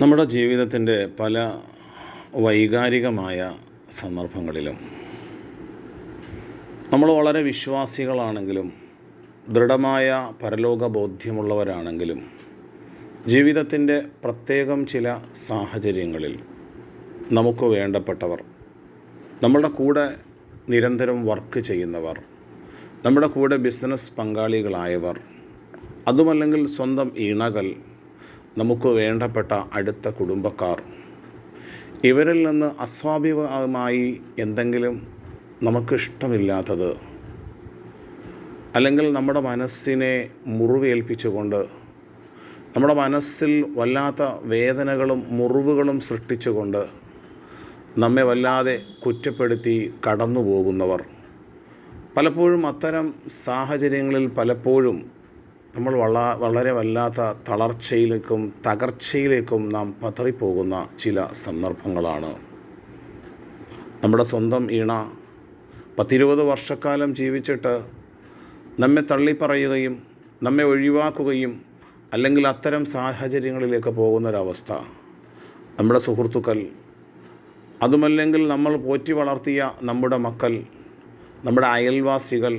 നമ്മുടെ ജീവിതത്തിന്റെ പല വൈകാരികമായ സന്ദർഭങ്ങളിലും നമ്മൾ വളരെ വിശ്വാസികളാണെങ്കിലും ദൃഢമായ പരലോക ബോധ്യമുള്ളവരാണെങ്കിലും ജീവിതത്തിന്റെ പ്രത്യേകം ചില സാഹചര്യങ്ങളിൽ നമുക്ക് വേണ്ടപ്പെട്ടവർ നമ്മുടെ കൂടെ നിരന്തരം വർക്ക് ചെയ്യുന്നവർ നമ്മുടെ കൂടെ ബിസിനസ് പങ്കാളികളായവർ അതുമല്ലെങ്കിൽ സ്വന്തം ഇണകൾ നമുക്ക് വേണ്ടപ്പെട്ട അടുത്ത കുടുംബക്കാർ. ഇവരിൽ നിന്ന് അസ്വാഭാവികമായി എന്തെങ്കിലും നമുക്കിഷ്ടമില്ലാത്തത് അല്ലെങ്കിൽ നമ്മുടെ മനസ്സിനെ മുറിവേൽപ്പിച്ചുകൊണ്ട് നമ്മുടെ മനസ്സിൽ വല്ലാത്ത വേദനകളും മുറിവുകളും സൃഷ്ടിച്ചുകൊണ്ട് നമ്മെ വല്ലാതെ കുറ്റപ്പെടുത്തി കടന്നു പോകുന്നവർ പലപ്പോഴും അത്തരം സാഹചര്യങ്ങളിൽ പലപ്പോഴും നമ്മൾ വള വളരെ വല്ലാത്ത തളർച്ചയിലേക്കും തകർച്ചയിലേക്കും നാം പതറിപ്പോകുന്ന ചില സന്ദർഭങ്ങളാണ്. നമ്മുടെ സ്വന്തം ഈണ പത്തിരുപത് വർഷക്കാലം ജീവിച്ചിട്ട് നമ്മെ തള്ളിപ്പറയുകയും നമ്മെ ഒഴിവാക്കുകയും അല്ലെങ്കിൽ അത്തരം സാഹചര്യങ്ങളിലേക്ക് പോകുന്നൊരവസ്ഥ. നമ്മുടെ സുഹൃത്തുക്കൾ അതുമല്ലെങ്കിൽ നമ്മൾ പോറ്റി വളർത്തിയ നമ്മുടെ മക്കൾ നമ്മുടെ അയൽവാസികൾ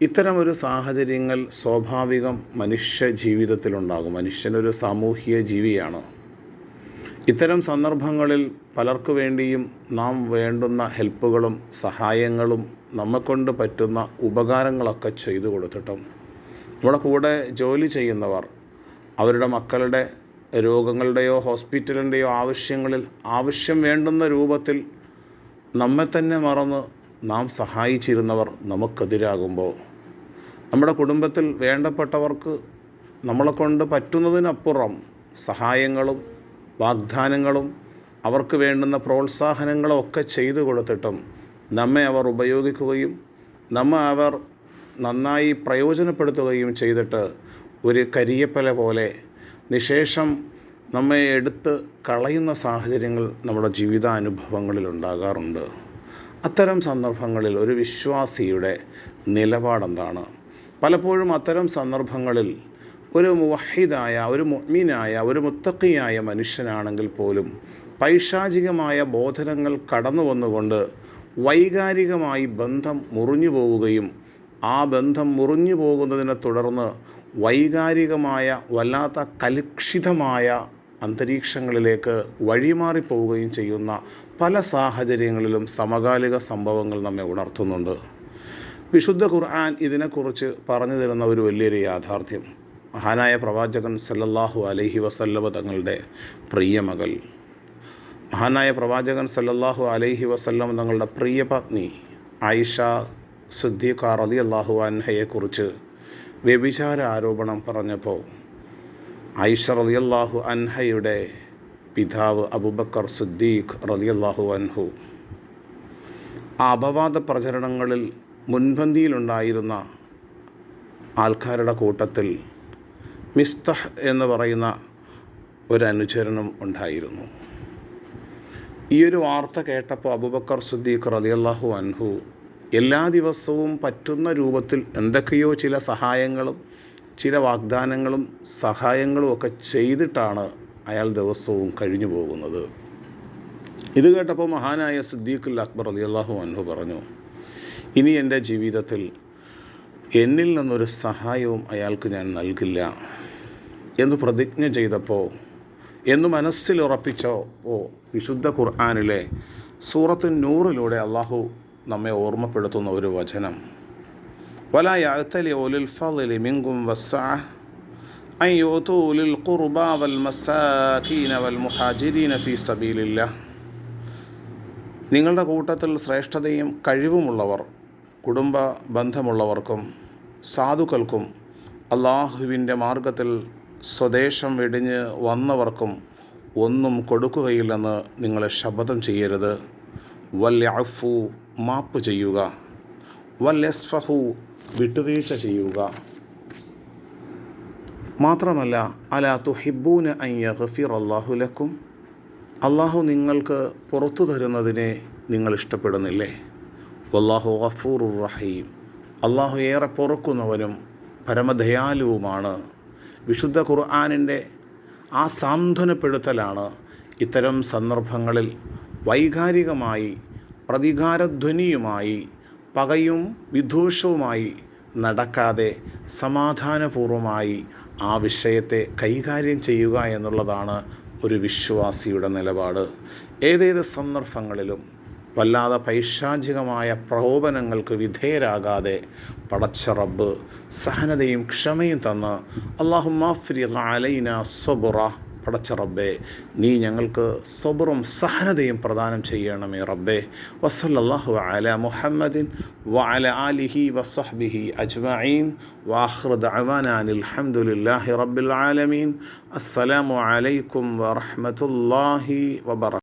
ഇത്തരം ഒരു സാഹചര്യങ്ങൾ സ്വാഭാവികം മനുഷ്യ ജീവിതത്തിലുണ്ടാകും. മനുഷ്യനൊരു സാമൂഹിക ജീവിയാണ്. ഇത്തരം സന്ദർഭങ്ങളിൽ പലർക്കു വേണ്ടിയും നാം വേണ്ടുന്ന ഹെൽപ്പുകളും സഹായങ്ങളും നമ്മെക്കൊണ്ട് പറ്റുന്ന ഉപകാരങ്ങളൊക്കെ ചെയ്തു കൊടുത്തിട്ടും നമ്മുടെ കൂടെ ജോലി ചെയ്യുന്നവർ അവരുടെ മക്കളുടെ രോഗങ്ങളുടെയോ ഹോസ്പിറ്റലിന്റെയോ ആവശ്യങ്ങളിൽ ആവശ്യം വേണ്ടുന്ന രൂപത്തിൽ നമ്മെ തന്നെ മറന്ന് നാം സഹായിച്ചിരുന്നവർ നമുക്കെതിരാകുമ്പോൾ നമ്മുടെ കുടുംബത്തിൽ വേണ്ടപ്പെട്ടവർക്ക് നമ്മളെക്കൊണ്ട് പറ്റുന്നതിനപ്പുറം സഹായങ്ങളും വാഗ്ദാനങ്ങളും അവർക്ക് വേണ്ടുന്ന പ്രോത്സാഹനങ്ങളും ഒക്കെ ചെയ്തു കൊടുത്തിട്ടും നമ്മെ അവർ ഉപയോഗിക്കുകയും നമ്മെ അവർ നന്നായി പ്രയോജനപ്പെടുത്തുകയും ചെയ്തിട്ട് ഒരു കരിയപ്പല പോലെ നിശേഷം നമ്മെ എടുത്ത് കളയുന്ന സാഹചര്യങ്ങൾ നമ്മുടെ ജീവിതാനുഭവങ്ങളിൽ ഉണ്ടാകാറുണ്ട്. അത്തരം സന്ദർഭങ്ങളിൽ ഒരു വിശ്വാസിയുടെ നിലപാടെന്താണ്? പലപ്പോഴും അത്തരം സന്ദർഭങ്ങളിൽ ഒരു മുവഹിദായ ഒരു മുഹ്മീനായ ഒരു മുത്തക്കിയായ മനുഷ്യനാണെങ്കിൽ പോലും പൈശാചികമായ ബോധനങ്ങൾ കടന്നു വന്നുകൊണ്ട് വൈകാരികമായി ബന്ധം മുറിഞ്ഞു പോവുകയും ആ ബന്ധം മുറിഞ്ഞു പോകുന്നതിനെ തുടർന്ന് വൈകാരികമായ വല്ലാത്ത കലുഷിതമായ അന്തരീക്ഷങ്ങളിലേക്ക് വഴിമാറിപ്പോവുകയും ചെയ്യുന്ന പല സാഹചര്യങ്ങളിലും സമകാലിക സംഭവങ്ങൾ നമ്മെ ഉണർത്തുന്നുണ്ട്. വിശുദ്ധ ഖുർആൻ ഇതിനെക്കുറിച്ച് പറഞ്ഞു തരുന്ന ഒരു വലിയൊരു യാഥാർത്ഥ്യം. മഹാനായ പ്രവാചകൻ സല്ലല്ലാഹു അലൈഹി വസല്ലവ തങ്ങളുടെ പ്രിയമകൾ മഹാനായ പ്രവാചകൻ സല്ലല്ലാഹു അലൈഹി വസല്ലം തങ്ങളുടെ പ്രിയപത്നി ആയിഷ സുദ്ദീഖ റതി അള്ളാഹു അൻഹയെക്കുറിച്ച് വ്യഭിചാര ആരോപണം പറഞ്ഞപ്പോൾ ആയിഷ റളിയല്ലാഹു അൻഹയുടെ പിതാവ് അബുബക്കർ സുദ്ദീഖ് അള്ളാഹു അൻഹു ആ അപവാദ പ്രചരണങ്ങളിൽ മുൻപന്തിയിലുണ്ടായിരുന്ന ആൾക്കാരുടെ കൂട്ടത്തിൽ മിസ്തഹ് എന്ന് പറയുന്ന ഒരു അനുചരണം ഉണ്ടായിരുന്നു. ഈ ഒരു വാർത്ത കേട്ടപ്പോൾ അബുബക്കർ സുദ്ദീഖ് റളിയല്ലാഹു അൻഹു എല്ലാ ദിവസവും പറ്റുന്ന രൂപത്തിൽ എന്തൊക്കെയോ ചില സഹായങ്ങളും ചില വാഗ്ദാനങ്ങളും സഹായങ്ങളും ഒക്കെ ചെയ്തിട്ടാണ് അയാൾ ദിവസവും കഴിഞ്ഞു പോകുന്നത്. ഇത് കേട്ടപ്പോൾ മഹാനായ സിദ്ദീഖുൽ അക്ബർ അലി അള്ളാഹു അൻഹു പറഞ്ഞു ഇനി എൻ്റെ ജീവിതത്തിൽ എന്നിൽ നിന്നൊരു സഹായവും അയാൾക്ക് ഞാൻ നൽകില്ല എന്ന് പ്രതിജ്ഞ ചെയ്തപ്പോൾ എന്ന് മനസ്സിൽ ഉറപ്പിച്ചോ ഓ വിശുദ്ധ ഖുർആാനിലെ സൂറത്ത് നൂറിലൂടെ അള്ളാഹു നമ്മെ ഓർമ്മപ്പെടുത്തുന്ന ഒരു വചനം ولا يعتلي أولي الفضل منكم والسعة أن يؤتوا أولي القربى والمساكين والمهاجرين في سبيل الله നിങ്ങളുടെ കൂട്ടത്തിൽ ശ്രേഷ്ഠതയും കഴിവുമുള്ളവർ കുടുംബ ബന്ധമുള്ളവർക്കും സാധുക്കൾക്കും അള്ളാഹുവിന്റെ മാർഗത്തിൽ സ്വദേശം വെടിഞ്ഞ് വന്നവർക്കും ഒന്നും കൊടുക്കുകയില്ലെന്ന് നിങ്ങൾ ശപഥം ചെയ്യരുത്. വല്യഫു മാപ്പ് ചെയ്യുക. വല്യസ്ഫഹു വിട്ടുവീഴ്ച ചെയ്യുക. മാത്രമല്ല അല തുഹിബൂന അയ്യ ഗഫീർ അള്ളാഹു ലക്കും അള്ളാഹു നിങ്ങൾക്ക് പുറത്തു തരുന്നതിനെ നിങ്ങൾ ഇഷ്ടപ്പെടുന്നില്ലേ? വല്ലാഹു ഗഫൂർ റഹീം. അള്ളാഹു ഏറെ പൊറുക്കുന്നവനും പരമദയാലുവുമാണ്. വിശുദ്ധ ഖുർആാനിന്റെ ആ സാന്ത്വനപ്പെടുത്തലാണ് ഇത്തരം സന്ദർഭങ്ങളിൽ വൈകാരികമായി പ്രതികാരധ്വനിയുമായി പകയും വിദ്വേഷവുമായി നടക്കാതെ സമാധാനപൂർവമായി ആ വിഷയത്തെ കൈകാര്യം ചെയ്യുക എന്നുള്ളതാണ് ഒരു വിശ്വാസിയുടെ നിലപാട്. ഏതേത് സന്ദർഭങ്ങളിലും വല്ലാതെ പൈശാചികമായ പ്രകോപനങ്ങൾക്ക് വിധേയരാകാതെ പടച്ച റബ്ബ് സഹനതയും ക്ഷമയും തന്ന് അള്ളാഹു മാഫ്രി അലൈന സ്വബുറ പടച്ച റബ്ബേ നീ ഞങ്ങൾക്ക് സ്വബറും സഹനതയും പ്രദാനം ചെയ്യണമേ റബ്ബേ. വസല്ലാഹു അല മുഹമ്മദിൻ വഅല ആലിഹി വസഹ്ബിഹി അജ്മഈൻ. വാഖിർ ദഅവാന അൽഹംദുലില്ലാഹി ഹംദുലില്ലാഹി റബ്ബിൽ ആലമീൻ. അസ്സലാമു അലൈക്കും വറഹ്മത്തുള്ളാഹി വബറകാതുഹു